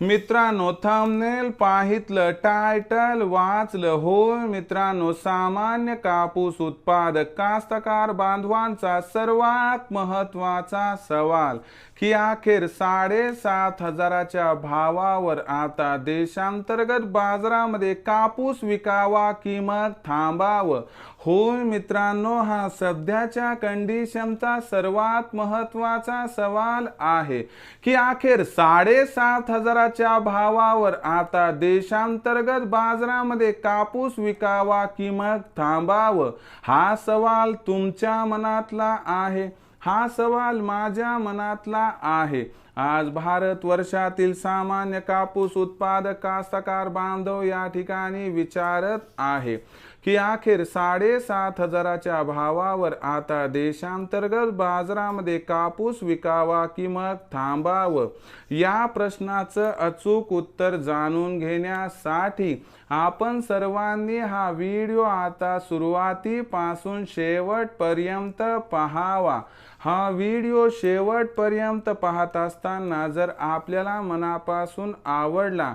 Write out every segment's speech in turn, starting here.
मित्रांनो thumbnail पाहितलं title वाचलं होय मित्रांनो सामान्य कापूस उत्पादक कास्तकार बांधवांचा सर्वात महत्त्वाचा सवाल की अखेर साडेसात हजाराच्या भावावर आता देशांतर्गत बाजारामध्ये कापूस विकावा की मग थांबावं? होय मित्रांनो हा सध्याच्या कंडिशनचा सर्वात महत्त्वाचा सवाल आहे की अखेर साडेसात कापसाच्या भावावर आता देशांतर्गत बाजारामध्ये कापूस विकावा की मग थांबावं हा सवाल तुमच्या मनातला आहे. हा सवाल माझ्या मनातला आहे. आज भारत वर्षातील सामान्य कापूस उत्पादक कास्तकार बांधव या ठिकाणी विचारत आहे की अखेर साडेसात हजाराच्या भावावर आता देशांतर्गत बाजारामध्ये कापूस विकावा की मग थांबावं? या प्रश्नाचं अचूक उत्तर जाणून घेण्यासाठी आपण सर्वांनी हा व्हिडिओ आता सुरुवातीपासून शेवटपर्यंत पहावा. हा व्हिडिओ शेवटपर्यंत पाहत असताना जर आपल्याला मनापासून आवडला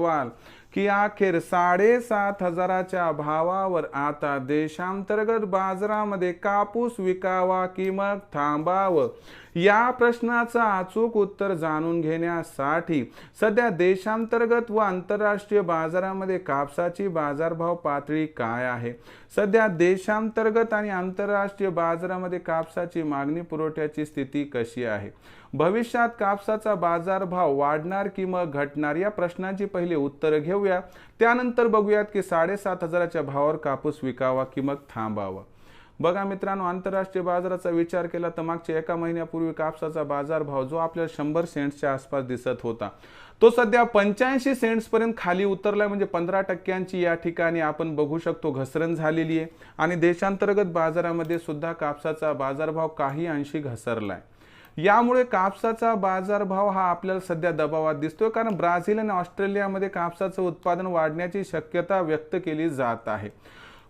सवाल की अखेर साडेसात हजाराच्या भावावर आता देशांतर्गत बाजारामध्ये कापूस विकावा की मग थांबावं? या प्रश्नाचं अचूक उत्तर जाणून घेण्यासाठी सध्या देशांतर्गत व आंतरराष्ट्रीय बाजारामध्ये कापसाची बाजारभाव पातळी काय आहे? सध्या देशांतर्गत आणि आंतरराष्ट्रीय बाजारामध्ये कापसाची मागणी पुरवठ्याची स्थिती कशी आहे? भविष्यात कापसाचा बाजारभाव वाढणार की मग घटणार? या प्रश्नांची पहिले उत्तर ठेवूया त्यानंतर बघूयात की साडेसात हजाराच्या भावावर कापूस विकावा की मग थांबावा? बघा मित्रांनो आंतरराष्ट्रीय बाजाराचा विचार केला तर मागच्या एका महिन्यापूर्वी कापसाचा बाजारभाव जो आपल्याला शंभर सेंट्सच्या आसपास दिसत होता तो सध्या पंच्याऐंशी सेंट्सपर्यंत खाली उतरलाय. म्हणजे पंधरा टक्क्यांची या ठिकाणी आपण बघू शकतो घसरण झालेली आहे. आणि देशांतर्गत बाजारामध्ये सुद्धा कापसाचा बाजारभाव काही अंशी घसरलाय. यामुळे कापसाचा बाजारभाव हा आपल्याला सध्या दबावात दिसतोय कारण ब्राझील आणि ऑस्ट्रेलियामध्ये कापसाचं उत्पादन वाढण्याची शक्यता व्यक्त केली जात आहे.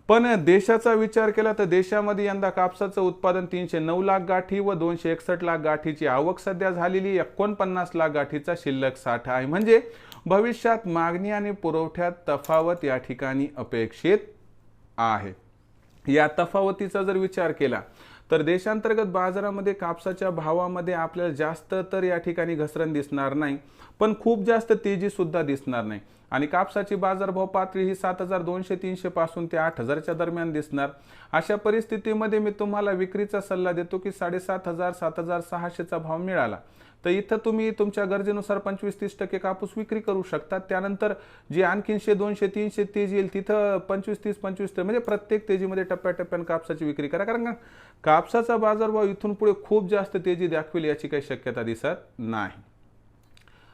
पण देशाचा विचार केला तर देशामध्ये यंदा कापसाचं उत्पादन तीनशे नऊ लाख गाठी व दोनशे एकसष्ट लाख गाठीची आवक सध्या झालेली एकोणपन्नास लाख गाठीचा शिल्लक साठा आहे. म्हणजे भविष्यात मागणी आणि पुरवठ्यात तफावत या ठिकाणी अपेक्षित आहे. या तफावतीचा जर विचार केला तर देशांतर्गत बाजारामध्ये कापसाच्या भावामध्ये आपल्याला जास्त तर या ठिकाणी घसरण दिसणार नाही पण खूप जास्त तेजी सुद्धा दिसणार नाही. आणि कापसाची बाजारभाव पातळी ही सात हजार दोनशे तीनशे पासून ते आठ हजारच्या दरम्यान दिसणार. अशा परिस्थितीमध्ये मी तुम्हाला विक्रीचा सल्ला देतो की साडेसात हजार सात हजार सहाशेचा भाव मिळाला. तर इथं तुम्ही तुमच्या गरजेनुसार पंचवीस तीस टक्के कापूस विक्री करू शकता. त्यानंतर जी आणखीनशे दोनशे तीनशे तेजी येईल तिथं पंचवीस तीस पंचवीस म्हणजे प्रत्येक तेजीमध्ये टप्प्याटप्प्यानं कापसाची विक्री करा. कारण का? कापसाचा बाजारभाव इथून पुढे खूप जास्त तेजी दाखवेल याची काही शक्यता दिसत नाही.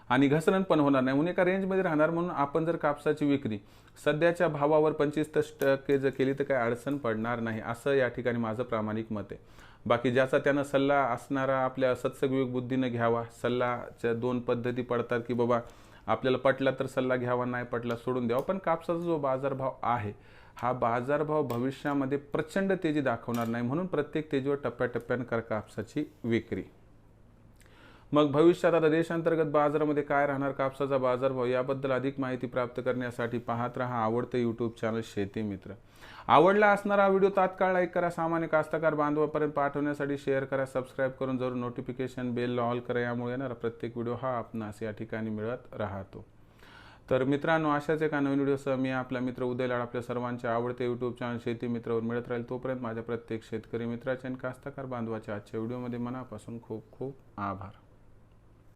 आणि घसरण पण होणार नाही. म्हणून एका रेंजमध्ये राहणार म्हणून आपण जर कापसाची विक्री सध्याच्या भावावर पंचवीस टक्के जर केली तर काही अडचण पडणार नाही असं या ठिकाणी माझं प्रामाणिक मत आहे. बाकी ज्याचा त्यानं सल्ला असणारा आपल्या सत्सविवेक बुद्धीनं घ्यावा. सल्लाच्या दोन पद्धती पडतात की बाबा आपल्याला पटला तर सल्ला घ्यावा नाही पटला सोडून द्यावा. पण कापसाचा जो बाजारभाव आहे हा बाजारभाव भविष्यामध्ये प्रचंड तेजी दाखवणार नाही. म्हणून प्रत्येक तेजीवर टप्प्याटप्प्यानं कर कापसाची विक्री. मग भविष्यात आता देशांतर्गत बाजारामध्ये काय राहणार? कापसाचा बाजारभाव याबद्दल अधिक माहिती प्राप्त करण्यासाठी पाहत राहा आवडतं यूट्यूब चॅनल शेती मित्र. आवडला असणारा व्हिडिओ तात्काळ लाईक करा. सामान्य कास्तकार बांधवापर्यंत पाठवण्यासाठी शेअर करा. सबस्क्राईब करून जरूर नोटिफिकेशन बेल ऑल करा. यामुळे येणारा प्रत्येक व्हिडिओ हा आपणास या ठिकाणी मिळत राहतो. तर मित्रांनो अशाच एका नवीन व्हिडिओसह मी आपला मित्र उदय लाड आपल्या सर्वांचे आवडते यूट्यूब चॅनल शेती मित्रावर मिळत राहील. तोपर्यंत माझ्या प्रत्येक शेतकरी मित्राचे आणि कास्तकार बांधवाच्या आजच्या व्हिडिओमध्ये मनापासून खूप खूप आभार.